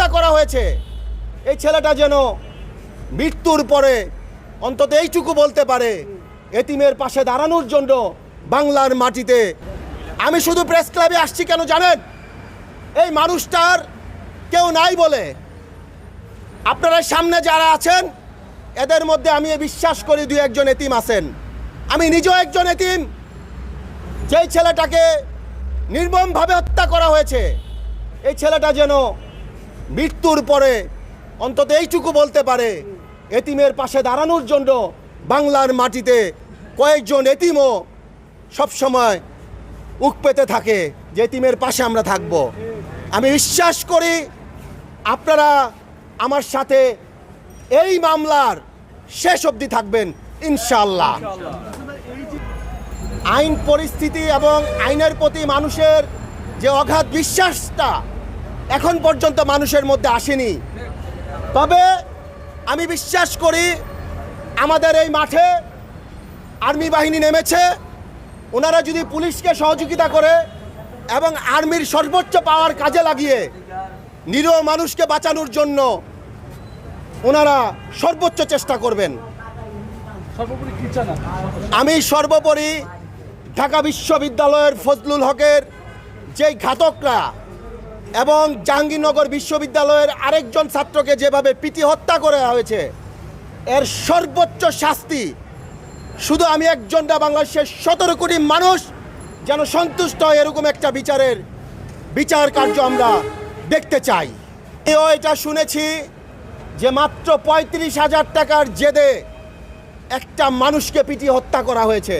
হত্যা করা হয়েছে। এই ছেলেটা যেন মৃত্যুর পরে অন্তত এইটুকু বলতে পারে, এতিমের পাশে দাঁড়ানোর জন্য বাংলার মাটিতে। আমি শুধু প্রেস ক্লাবে আসছি কেন জানেন? এই মানুষটার কেউ নাই বলে। আপনারা সামনে যারা আছেন, এদের মধ্যে আমি বিশ্বাস করি দুই একজন এতিম আছেন। আমি নিজেও একজন এতিম। যেই ছেলেটাকে নির্মমভাবে হত্যা করা হয়েছে, এই ছেলেটা যেন মৃত্যুর পরে অন্তত এইটুকু বলতে পারে, এতিমের পাশে দাঁড়ানোর জন্য বাংলার মাটিতে কয়েকজন এতিমও সবসময় উক পেতে থাকে যে এতিমের পাশে আমরা থাকব। আমি বিশ্বাস করি আপনারা আমার সাথে এই মামলার শেষ অবধি থাকবেন ইনশাল্লাহ আইন পরিস্থিতি এবং আইনের প্রতি মানুষের যে অগাধ বিশ্বাসটা এখন পর্যন্ত মানুষের মধ্যে আসেনি তবে আমি বিশ্বাস করি আমাদের এই মাঠে আর্মি বাহিনী নেমেছে ওনারা যদি পুলিশকে সহযোগিতা করে এবং আর্মির সর্বোচ্চ পাওয়ার কাজে লাগিয়ে নিরীহ মানুষকে বাঁচানোর জন্য ওনারা সর্বোচ্চ চেষ্টা করবেন? আমি সর্বোপরি ঢাকা বিশ্ববিদ্যালয়ের ফজলুল হকের যেই ঘাতকরা এবং জাহাঙ্গীরনগর বিশ্ববিদ্যালয়ের আরেকজন ছাত্রকে যেভাবে পিটি হত্যা করা হয়েছে, এর সর্বোচ্চ শাস্তি। শুধু আমি একজন না, বাংলাদেশের সতেরো কোটি মানুষ যেন সন্তুষ্ট হয় এরকম একটা বিচারের, বিচার কার্য আমরা দেখতে চাই। এও এটা শুনেছি যে মাত্র পঁয়ত্রিশ হাজার টাকার জেদে একটা মানুষকে পিটি হত্যা করা হয়েছে।